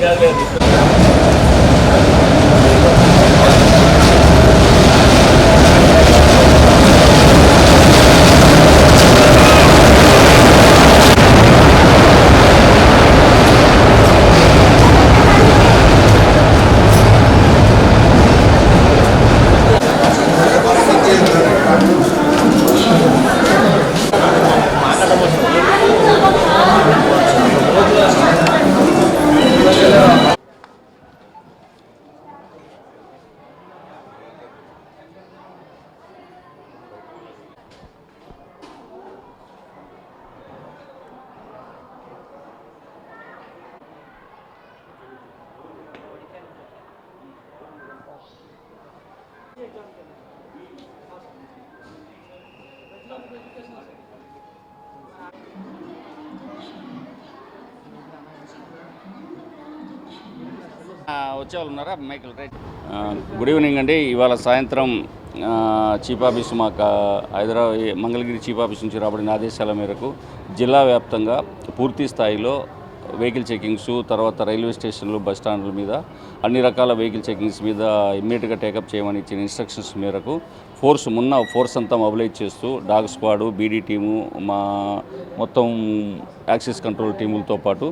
Gracias. వాళ్ళు ఉన్నారా? Michael right. Good evening అండి. ఇవాళ సాయంత్రం చీఫ్ ఆఫీస్ మాకు హైదరాబాద్ మంగళగిరి చీఫ్ ఆఫీస్ నుంచి రాబడిన ఆదేశాల మేరకు జిల్లా వ్యాప్తంగా పూర్తి స్థాయిలో వెహికల్ చెకింగ్స్ తర్వాత రైల్వే స్టేషన్లు బస్ స్టాండ్ల మీద అన్ని రకాల వెహికల్ చెకింగ్స్ మీద ఇమ్మీడియట్గా టేకప్ చేయమని ఇచ్చిన ఇన్స్ట్రక్షన్స్ మేరకు ఫోర్స్ మున్న ఫోర్స్ అంతా మొబిలైజ్ చేస్తూ డాగ్ స్క్వాడు బీడీ టీము మా మొత్తం యాక్సిస్ కంట్రోల్ టీములతో పాటు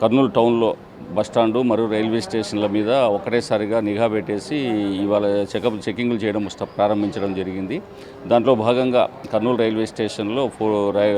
కర్నూలు టౌన్లో బస్టాండు మరియు రైల్వే స్టేషన్ల మీద ఒకటేసారిగా నిఘా పెట్టేసి ఇవాళ చెకప్ చెకింగ్లు చేయడం ప్రారంభించడం జరిగింది. దాంట్లో భాగంగా కర్నూలు రైల్వే స్టేషన్లో ఫో రై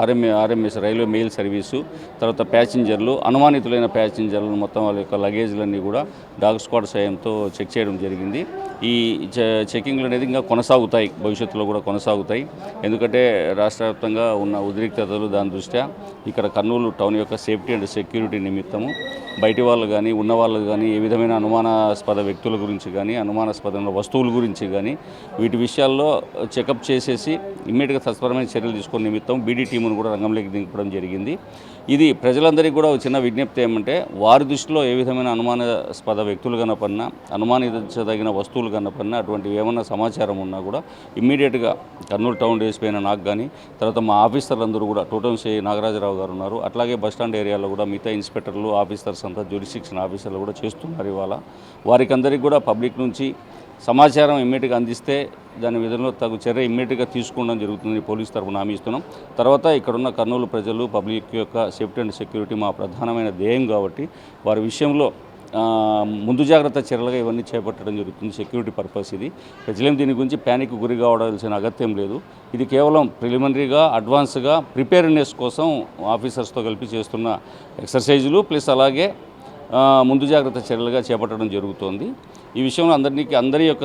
RMA RMS railway mail service తర్వాత ప్యాసింజర్లు అనుమానితులైన ప్యాసింజర్లను మొత్తం వాళ్ళ యొక్క లగేజ్లన్నీ కూడా డాగ్ స్క్వాడ్ సాయంతో చెక్ చేయడం జరిగింది. ఈ చె- చెకింగ్లు అనేది ఇంకా కొనసాగుతాయి భవిష్యత్తులో కూడా కొనసాగుతాయి. ఎందుకంటే రాష్ట్ర వ్యాప్తంగా ఉన్న ఉద్రిక్తతలు దాని దృష్ట్యా ఇక్కడ కర్నూలు టౌన్ యొక్క సేఫ్టీ అండ్ సెక్యూరిటీ నిమిత్తము బయటి వాళ్ళు కానీ ఉన్న వాళ్ళు కానీ ఏ విధమైన అనుమానాస్పద వ్యక్తుల గురించి కానీ అనుమానాస్పదమైన వస్తువుల గురించి కానీ వీటి విషయాల్లో చెకప్ చేసేసి ఇమ్మీడియట్గా తత్పరమైన చర్యలు తీసుకునే నిమిత్తం బీడీ టీమును కూడా రంగంలోకి దింపడం జరిగింది. ఇది ప్రజలందరికీ కూడా ఒక చిన్న విజ్ఞప్తి ఏమంటే వారి దృష్టిలో ఏ విధమైన అనుమానాస్పద వ్యక్తులు కనపడినా అనుమానించదగిన వస్తువులు కనపడినా అటువంటి ఏమన్నా సమాచారం ఉన్నా కూడా ఇమ్మీడియట్గా కర్నూలు టౌన్ డేస్పీ అయిన నాకు కానీ తర్వాత మా ఆఫీసర్లందరూ కూడా టోటల్ సి నాగరాజరావు గారు ఉన్నారు. అట్లాగే బస్టాండ్ ఏరియాలో కూడా మిగతా ఇన్స్పెక్టర్లు ఆఫీసర్స్ అంతా జ్యూరిస్టిక్షన్ ఆఫీసర్లు కూడా చేస్తున్నారు ఇవాళ. వారికి అందరికీ కూడా పబ్లిక్ నుంచి సమాచారం ఇమ్మీడియట్గా అందిస్తే దాని విధంలో తగు చర్య ఇమ్మీడియట్గా తీసుకోవడం జరుగుతుంది పోలీస్ తరఫున హామీ ఇస్తున్నాం. తర్వాత ఇక్కడున్న కర్నూలు ప్రజలు పబ్లిక్ యొక్క సేఫ్టీ అండ్ సెక్యూరిటీ మా ప్రధానమైన ధ్యేయం కాబట్టి వారి విషయంలో ముందు జాగ్రత్త చర్యలుగా ఇవన్నీ చేపట్టడం జరుగుతుంది సెక్యూరిటీ పర్పస్ ఇది. ప్రజలేం దీని గురించి ప్యానిక్ గురి కావడాల్సిన అగత్యం లేదు. ఇది కేవలం ప్రిలిమినరీగా అడ్వాన్స్గా ప్రిపేర్నెస్ కోసం ఆఫీసర్స్తో కలిపి చేస్తున్న ఎక్సర్సైజులు ప్లస్ అలాగే ముందు జాగ్రత్త చర్యలుగా చేపట్టడం జరుగుతోంది. ఈ విషయంలో అందరికీ అందరి యొక్క